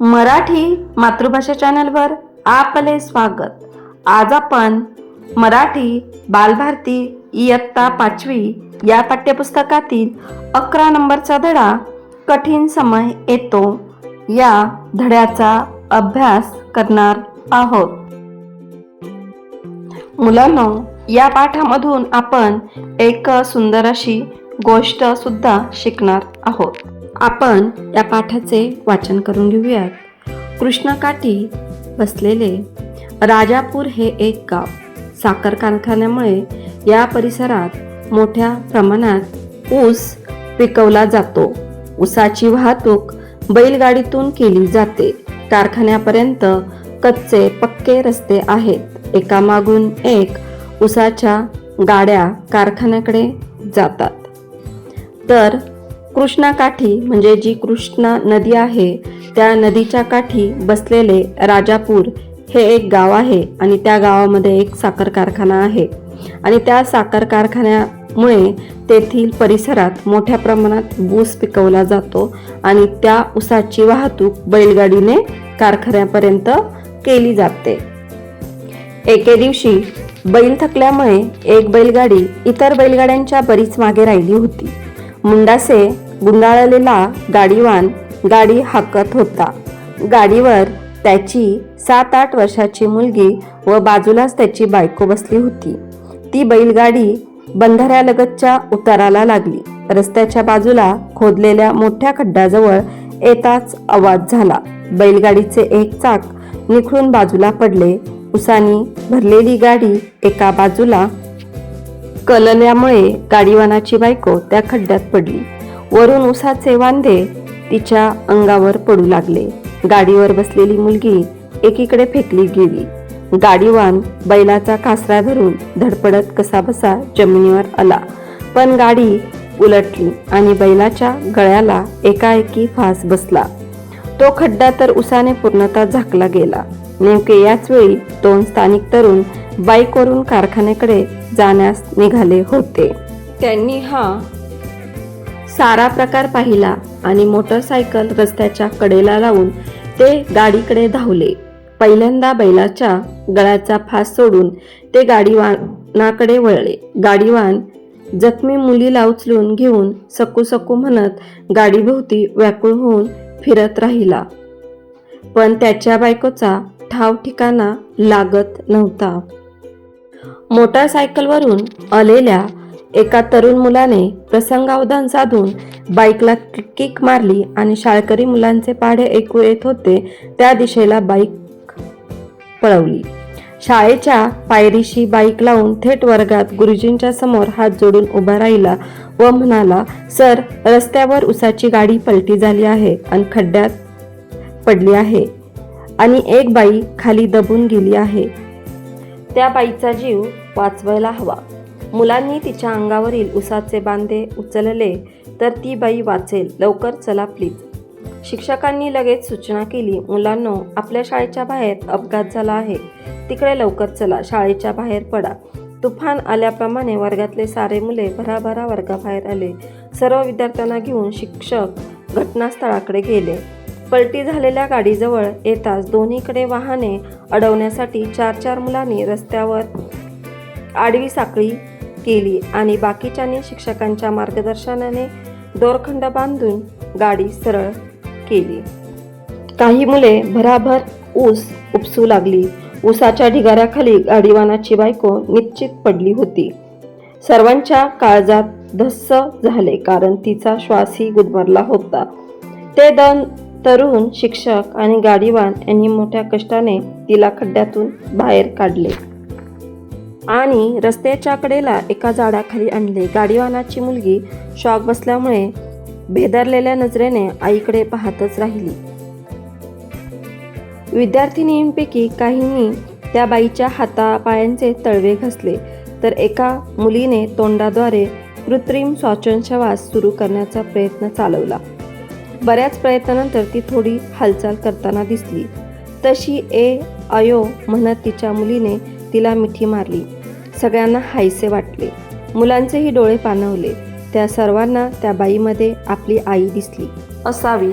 मराठी मातृभाषा चॅनलवर आपले स्वागत. आज आपण मराठी बालभारती इयत्ता पाचवी या पाठ्यपुस्तकातील अकरा नंबरचा धडा कठीण समय येतो या धड्याचा अभ्यास करणार आहोत. मुलांनो या पाठामधून आपण एक सुंदर अशी गोष्ट सुद्धा शिकणार आहोत. आपण या पाठाचे वाचन करून घेऊयात. कृष्णकाठी बसलेले राजापूर हे एक गाव. साखर कारखान्यामुळे या परिसरात मोठ्या प्रमाणात ऊस पिकवला जातो. ऊसाची वाहतूक बैलगाडीतून केली जाते. कारखान्यापर्यंत कच्चे पक्के रस्ते आहेत. एकामागून एक ऊसाच्या गाड्या कारखान्याकडे जातात. तर कृष्णाकाठी म्हणजे जी कृष्णा नदी आहे त्या नदीच्या काठी बसलेले राजापूर हे एक गाव आहे आणि त्या गावामध्ये एक साखर कारखाना आहे. आणि त्या साखर कारखान्यामुळे तेथील परिसरात मोठ्या प्रमाणात ऊस पिकवला जातो आणि त्या ऊसाची वाहतूक बैलगाडीने कारखान्यापर्यंत केली जाते. एके दिवशी बैल थकल्यामुळे एक बैलगाडी इतर बैलगाड्यांच्या बरीच मागे राहिली होती. मुंडासे गुंडाळलेला गाडीवान गाडी हाकत होता. गाडीवर त्याची सात आठ वर्षाची मुलगी व बाजूलाच त्याची बायको बसली होती. ती बैलगाडी बंधाऱ्यालगतच्या उताराला लागली. रस्त्याच्या बाजूला खोदलेल्या मोठ्या खड्ड्याजवळ येताच आवाज झाला. बैलगाडीचे एक चाक निखळून बाजूला पडले. उसानी भरलेली गाडी एका बाजूला कलल्यामुळे गाडीवानाची बायको त्या खड्ड्यात पडली. वरून उसाचे वांदे तिच्या अंगावर पडू लागले. गाडीवर बसलेली मुलगी एकीकडे फेकली गेली. गाडीवान बैलाचा कासरा धरून धडपडत कसाबसा जमिनीवर आला. पण गाडी उलटली आणि बैलाच्या गळ्याला एकाएकी फास बसला. तो खड्डा तर उसाने पूर्णतः झाकला गेला. नेमके याच वेळी दोन स्थानिक तरुण बाईकवरून कारखान्याकडे जाण्यास निघाले होते. त्यांनी हा सारा प्रकार पाहिला आणि मोटरसायकल रस्त्याच्या कडेला लावून ते गाडीकडे धावले. पहिल्यांदा बैलाच्या गळ्याचा फास सोडून ते गाडीवानाकडे वळले. गाडीवान जखमी मुलीला उचलून घेऊन सकू सकू म्हणत गाडीभोवती व्याकुळ होऊन फिरत राहिला. पण त्याच्या बायकोचा ठाव ठिकाणा लागत नव्हता. मोटारसायकलवरून आलेल्या एका तरुण मुलाने प्रसंगावधान साधून बाईकला किक मारली आणि शाळकरी मुलांचे पाढे ऐकू येत होते त्या दिशेला बाईक पळवली. शाळेच्या पायरीशी बाईक लावून थेट वर्गात गुरुजींच्या समोर हात जोडून उभा राहिला व म्हणाला सर रस्त्यावर उसाची गाडी पलटी झाली आहे आणि खड्ड्यात पडली आहे आणि एक बाई खाली दबून गेली आहे. त्या बाईचा जीव वाचवायला हवा. मुलांनी तिच्या अंगावरील उसाचे बांधे उचलले तर ती बाई वाचेल. लवकर चला प्लीज शिक्षकांनी लगेच सूचना केली मुलांनो आपल्या शाळेच्या बाहेर अपघात झाला आहे. तिकडे लवकर चला शाळेच्या बाहेर पडा. तुफान आल्याप्रमाणे वर्गातले सारे मुले भराभरा वर्गाबाहेर आले. सर्व विद्यार्थ्यांना घेऊन शिक्षक घटनास्थळाकडे गेले. पलटी झालेल्या गाडीजवळ येताच दोन्हीकडे वाहने अडवण्यासाठी चार चार मुलांनी रस्त्यावर आडवी साखळी केली आणि बाकीच्यांनी शिक्षकांच्या मार्गदर्शनाने दोरखंड बांधून गाडी सरळ केली. काही मुले भराभर ऊस उपसू लागली. ऊसाच्या ढिगाऱ्याखाली गाडीवानाची बायको निश्चित पडली होती. सर्वांच्या काळजात धस्स झाले कारण तिचा श्वासही गुदमरला होता. ते दोन तरुण शिक्षक आणि गाडीवान यांनी मोठ्या कष्टाने तिला खड्ड्यातून बाहेर काढले. आणि रस्त्याच्या कडेला एका झाडाखाली आणले. गाडीवानाची मुलगी शॉक बसल्यामुळे भेदरलेल्या नजरेने आईकडे पाहतच राहिली. विद्यार्थिनींपैकी काहींनी त्या बाईच्या हातापायांचे तळवे घसले तर एका मुलीने तोंडाद्वारे कृत्रिम श्वास सुरू करण्याचा प्रयत्न चालवला. बऱ्याच प्रयत्नानंतर ती थोडी हालचाल करताना दिसली. तशी ए अयो म्हणत तिच्या मुलीने तिला मिठी मारली. सगळ्यांना हायसे वाटले. मुलांचेही डोळे पाणवले त्या सर्वांना त्या बाईमध्ये आपली आई दिसली. असावी.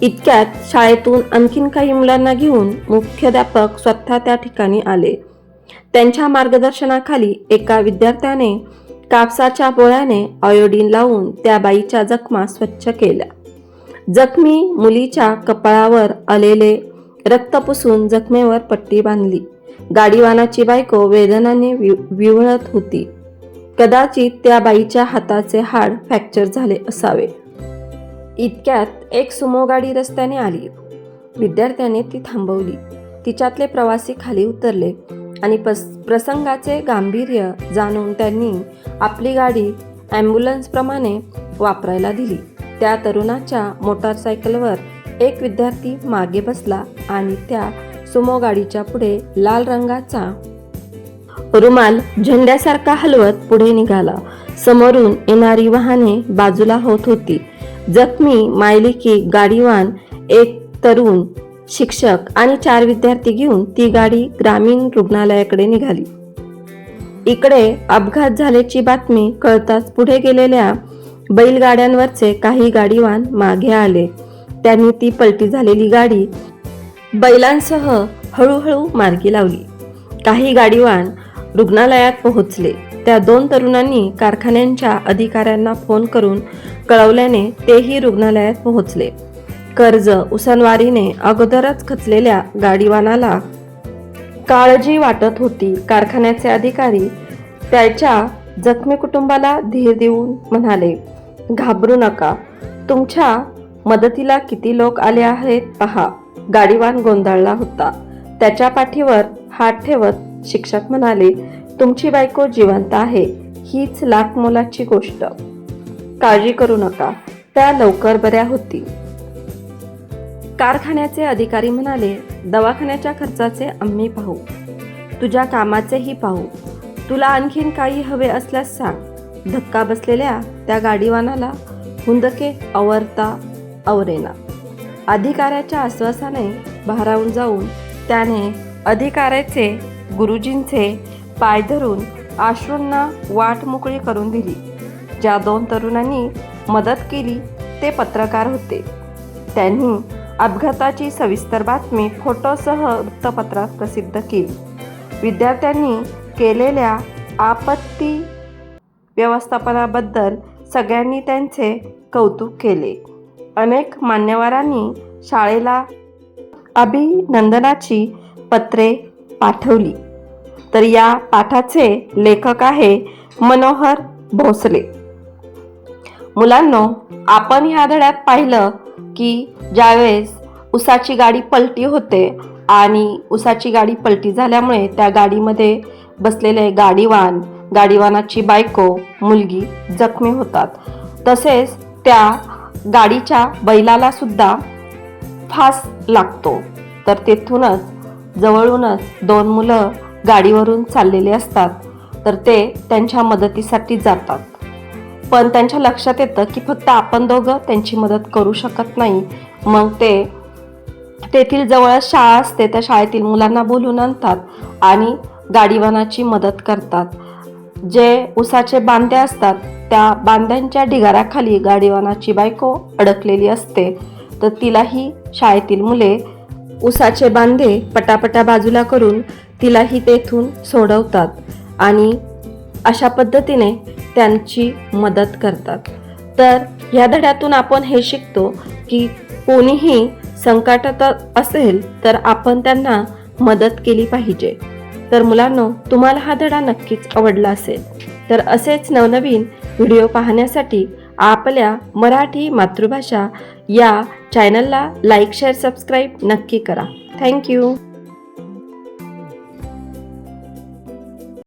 इतक्यात शाळेतून आणखीन काही मुलांना घेऊन मुख्याध्यापक स्वतः त्या ठिकाणी आले. त्यांच्या मार्गदर्शनाखाली एका विद्यार्थ्याने कापसाच्या बोळ्याने आयोडीन लावून त्या बाईच्या जखमा स्वच्छ केल्या. जखमी मुलीच्या कपाळावर आलेले रक्त पुसून जखमेवर पट्टी बांधली. गाडीवानाची बायको वेदनाने वि- विवळत होती. कदाचित त्या बाईच्या हाताचे हाड फ्रॅक्चर झाले असावे. इतक्यात एक सुमो गाडी रस्त्याने आली. विद्यार्थ्याने ती थांबवली. तिच्यातले प्रवासी खाली उतरले आणि पस प्रसंगाचे गांभीर्य जाणून त्यांनी आपली गाडी ॲम्ब्युलन्सप्रमाणे वापरायला दिली. त्या तरुणाच्या मोटारसायकलवर एक विद्यार्थी मागे बसला आणि त्या सुमो गाडीच्या पुढे लाल रंगाचा रुमाल झेंड्यासारखा हलवत पुढे निघाला. समोरून येणारी वाहने बाजूला होत होती. जखमी मायलिकी गाडीवान एक तरुण शिक्षक आणि चार विद्यार्थी घेऊन ती गाडी ग्रामीण रुग्णालयाकडे निघाली. इकडे अपघात झाल्याची बातमी कळताच पुढे गेलेल्या बैलगाड्यांवरचे काही गाडीवान मागे आले. त्यांनी ती पलटी झालेली गाडी बैलांसह हळूहळू मार्गी लावली. काही गाडीवान रुग्णालयात पोहोचले. त्या दोन तरुणांनी कारखान्यांच्या अधिकाऱ्यांना फोन करून कळवल्याने तेही रुग्णालयात पोहोचले. कर्ज उसनवारीने अगोदरच खचलेल्या गाडीवानाला काळजी वाटत होती. कारखान्याचे अधिकारी त्याच्या जखमी कुटुंबाला धीर देऊन म्हणाले घाबरू नका. तुमच्या मदतीला किती लोक आले आहेत पहा. गाडीवान गोंधळला होता. त्याच्या पाठीवर हात ठेवत शिक्षक म्हणाले तुमची बायको जिवंत आहे. हीच लाख मोलाची गोष्ट. काळजी करू नका. त्या लवकर बऱ्या होतील. कारखान्याचे अधिकारी म्हणाले दवाखान्याच्या खर्चाचे आम्ही पाहू. तुझ्या कामाचेही पाहू. तुला आणखीन काही हवे असल्यास सांग. धक्का बसलेल्या त्या गाडीवानाला हुंदके आवरता आवरेना अधिकाऱ्याच्या आश्वासाने भारावून जाऊन त्याने अधिकाऱ्याचे गुरुजींचे पाय धरून आश्रूंना वाट मोकळी करून दिली. ज्या दोन तरुणांनी मदत केली ते पत्रकार होते. त्यांनी अपघाताची सविस्तर बातमी फोटोसह वृत्तपत्रात प्रसिद्ध केली. विद्यार्थ्यांनी केलेल्या आपत्ती व्यवस्थापनाबद्दल सगळ्यांनी त्यांचे कौतुक केले. अनेक मान्यवरांनी शाळेला अभिनंदनाची पत्रे पाठवली. तर या पाठाचे लेखक आहे मनोहर भोसले. मुलांनो आपण ह्या धड्यात पाहिलं की ज्यावेळेस उसाची गाडी पलटी होते आणि उसाची गाडी पलटी झाल्यामुळे त्या गाडीमध्ये बसलेले गाडीवान गाडीवानाची बायको मुलगी जखमी होतात. तसेच त्या गाडीच्या बैलाला सुद्धा फास लागतो. तर तेथूनच जवळूनच दोन मुलं गाडीवरून चाललेले असतात. तर ते त्यांच्या मदतीसाठी जातात. पण त्यांच्या लक्षात येतं की फक्त आपण दोघं त्यांची मदत करू शकत नाही. मग ते तेथील जवळच शाळा असते त्या शाळेतील मुलांना बोलून आणतात आणि गाडीवानाची मदत करतात. जे उसाचे बांधे असतात त्या बांध्यांच्या ढिगाऱ्याखाली गाडीवानाची बायको अडकलेली असते. तर तिलाही शाळेतील मुले उसाचे बांधे पटापटा बाजूला करून तिलाही तेथून सोडवतात आणि अशा पद्धतीने त्यांची मदत करतात. तर ह्या धड्यातून आपण हे शिकतो की कोणीही संकटात असेल तर आपण त्यांना मदत केली पाहिजे. तर मुलांनो तुम्हाला हा धडा नक्कीच आवडला असेल. तर असेच नवनवीन व्हिडिओ पाहण्यासाठी आपल्या मराठी मातृभाषा या चॅनलला लाईक शेअर सबस्क्राईब नक्की करा. थँक्यू